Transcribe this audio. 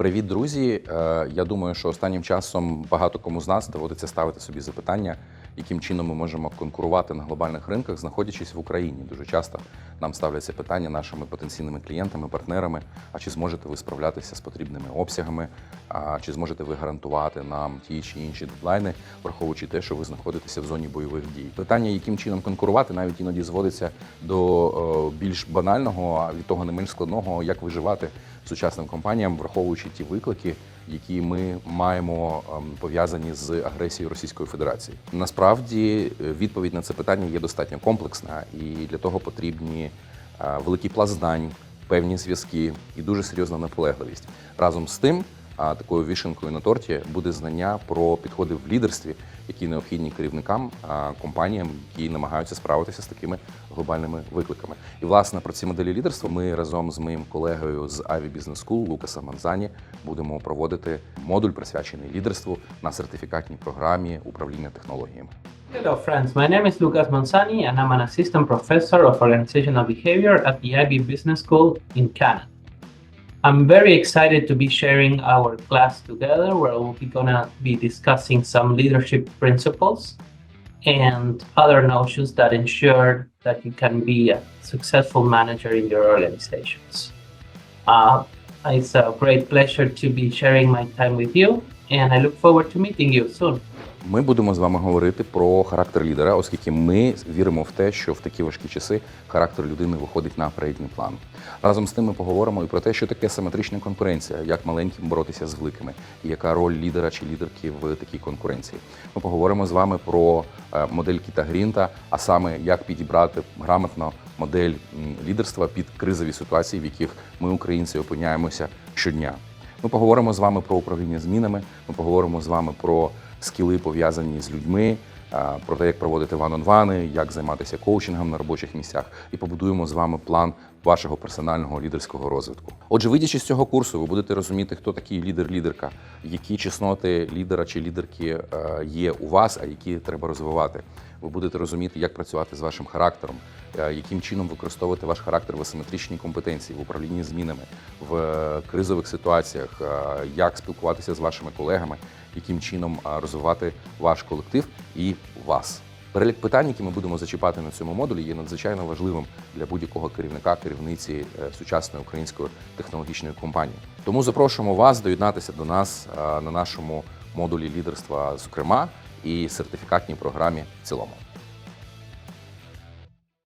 Привіт, друзі! Е, Я думаю, що останнім часом багато кому з нас доводиться ставити собі запитання, яким чином ми можемо конкурувати на глобальних ринках, знаходячись в Україні. Дуже часто нам ставляться питання нашими потенційними клієнтами, партнерами: а чи зможете ви справлятися з потрібними обсягами, а чи зможете ви гарантувати нам ті чи інші дедлайни, враховуючи те, що ви знаходитеся в зоні бойових дій. Питання, яким чином конкурувати, навіть іноді зводиться до е, більш банального, а від того не менш складного, як виживати сучасним компаніям, враховуючи ті виклики, які ми маємо ем, пов'язані з агресією Російської Федерації. Насправді е, відповідь на це питання є достатньо комплексна, і для того потрібні е, великий пласт знань, певні зв'язки і дуже серйозна наполегливість. Разом з тим, а такою вішенкою на торті буде знання про підходи в лідерстві, які необхідні керівникам компаніям, які намагаються справитися з такими глобальними викликами. І власне про ці моделі лідерства ми разом з моїм колегою з Ivy Business School Лукасом Манзані будемо проводити модуль присвячений лідерству на сертифікатній програмі управління технологіями. Hello, friends. My name is Lucas Manzani, and I'm an assistant professor of organizational behavior at the IB Business School in Canada. I'm very excited to be sharing our class together, where we'll be gonna be discussing some leadership principles and other notions that ensure that you can be a successful manager in your organizations. Uh, it's a great pleasure to be sharing my time with you, and I look forward to meeting you soon. Ми будемо з вами говорити про характер лідера, оскільки ми віримо в те, що в такі важкі часи характер людини виходить на передній план. Разом з тим ми поговоримо і про те, що таке симетрична конкуренція, як маленьким боротися з великими, і яка роль лідера чи лідерки в такій конкуренції. Ми поговоримо з вами про е, модель Кіта Грінта, а саме як підібрати грамотно модель лідерства під кризові ситуації, в яких ми, українці, опиняємося щодня. Ми поговоримо з вами про управління змінами. Ми поговоримо з вами про скіли пов'язані з людьми, про те, як проводити ван-он-вани, як займатися коучингом на робочих місцях, і побудуємо з вами план вашого персонального лідерського розвитку. Отже, вийдячи з цього курсу, ви будете розуміти, хто такий лідер-лідерка, які чесноти лідера чи лідерки е, є у вас, а які треба розвивати. Ви будете розуміти, як працювати з вашим характером, е, яким чином використовувати ваш характер в асиметричній компетенції, в управлінні змінами, в е, кризових ситуаціях, як спілкуватися з вашими колегами, яким чином розвивати ваш колектив і вас. Перелік питань, які ми будемо зачіпати на цьому модулі, є надзвичайно важливим для будь-якого керівника, керівниці е, сучасної української технологічної компанії. Тому запрошуємо вас доєднатися до нас е, на нашому модулі лідерства, зокрема, і сертифікатній програмі в цілому.